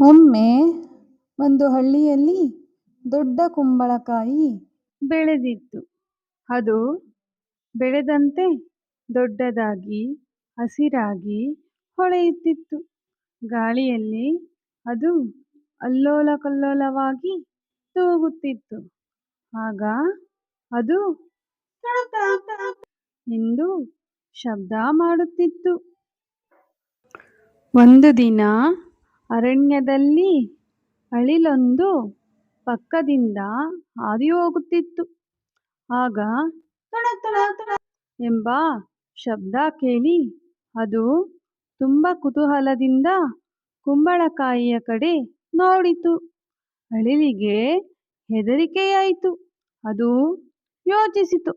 ಒಮ್ಮೆ ಒಂದು ಹಳ್ಳಿಯಲ್ಲಿ ದೊಡ್ಡ ಕುಂಬಳಕಾಯಿ ಬೆಳೆದಿತ್ತು. ಅದು ಬೆಳೆದಂತೆ ದೊಡ್ಡದಾಗಿ, ಹಸಿರಾಗಿ ಹೊಳೆಯುತ್ತಿತ್ತು. ಗಾಳಿಯಲ್ಲಿ ಅದು ಅಲ್ಲೋಲ ಕಲ್ಲೋಲವಾಗಿ ತೂಗುತ್ತಿತ್ತು. ಆಗ ಅದು ಎಂದು ಶಬ್ದ ಮಾಡುತ್ತಿತ್ತು. ಒಂದು ದಿನ ಅರಣ್ಯದಲ್ಲಿ ಅಳಿಲೊಂದು ಪಕ್ಕದಿಂದ ಹಾದಿ ಹೋಗುತ್ತಿತ್ತು ಆಗ ಎಂಬ ಶಬ್ದ ಕೇಳಿ, ಅದು ತುಂಬ ಕುತೂಹಲದಿಂದ ಕುಂಬಳಕಾಯಿಯ ಕಡೆ ನೋಡಿತು. ಅಳಿಲಿಗೆ ಹೆದರಿಕೆಯಾಯಿತು. ಅದು ಯೋಚಿಸಿತು.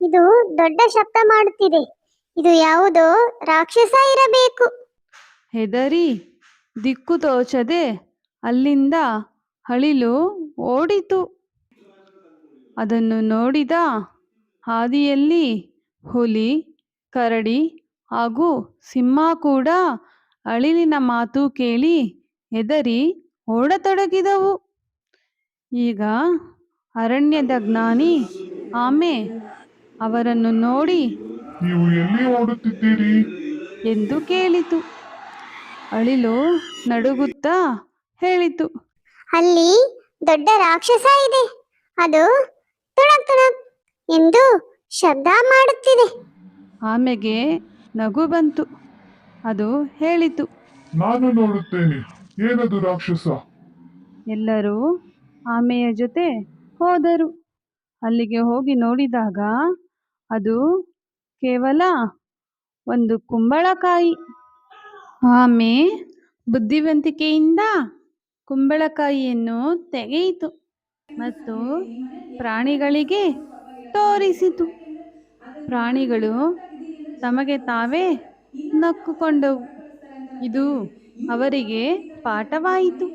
ಇದು ದೊಡ್ಡ ಶಬ್ದ ಮಾಡುತ್ತಿದೆ. ಇದು ಯಾವುದೋ ರಾಕ್ಷಸ ಇರಬೇಕು. ಹೆದರಿ ದಿಕ್ಕು ತೋಚದೆ ಅಲ್ಲಿಂದ ಅಳಿಲು ಓಡಿತು. ಅದನ್ನು ನೋಡಿದ ಹಾದಿಯಲ್ಲಿ ಹುಲಿ ಕರಡಿ ಹಾಗೂ ಸಿಂಹ ಕೂಡ ಅಳಿಲಿನ ಮಾತು ಕೇಳಿ ಹೆದರಿ ಓಡತೊಡಗಿದವು. ಈಗ ಅರಣ್ಯದ ಜ್ಞಾನಿ ಆಮೆ ಅವರನ್ನು ನೋಡಿ ನೀವು ಎಲ್ಲಿ ಓಡುತ್ತಿದ್ದೀರಿ? ಎಂದು ಕೇಳಿತು. ಅಳಿಲು ನಡುಗುತ್ತಾ ಹೇಳಿತು. ಅಲ್ಲಿ ದೊಡ್ಡ ರಾಕ್ಷಸ ಇದೆ. ಅದು ತುಣಕ್ ತುಣಕ್ ಎಂದು ಶಬ್ದ ಮಾಡುತ್ತಿದೆ. ಆಮೆಗೆ ನಗು ಬಂತು. ಅದು ಹೇಳಿತು. ನಾನು ನೋಡುತ್ತೇನೆ. ಏನದು ರಾಕ್ಷಸ? ಎಲ್ಲರೂ ಆಮೆಯ ಜೊತೆ ಹೋದರು. ಅಲ್ಲಿಗೆ ಹೋಗಿ ನೋಡಿದಾಗ ಅದು ಕೇವಲ ಒಂದು ಕುಂಬಳಕಾಯಿ. ಆಮೆ ಬುದ್ಧಿವಂತಿಕೆಯಿಂದ ಕುಂಬಳಕಾಯಿಯನ್ನು ತೆಗೆಯಿತು ಮತ್ತು ಪ್ರಾಣಿಗಳಿಗೆ ತೋರಿಸಿತು. ಪ್ರಾಣಿಗಳು ತಮಗೆ ತಾವೇ ನಕ್ಕುಕೊಂಡವು. ಇದು ಅವರಿಗೆ ಪಾಠವಾಯಿತು.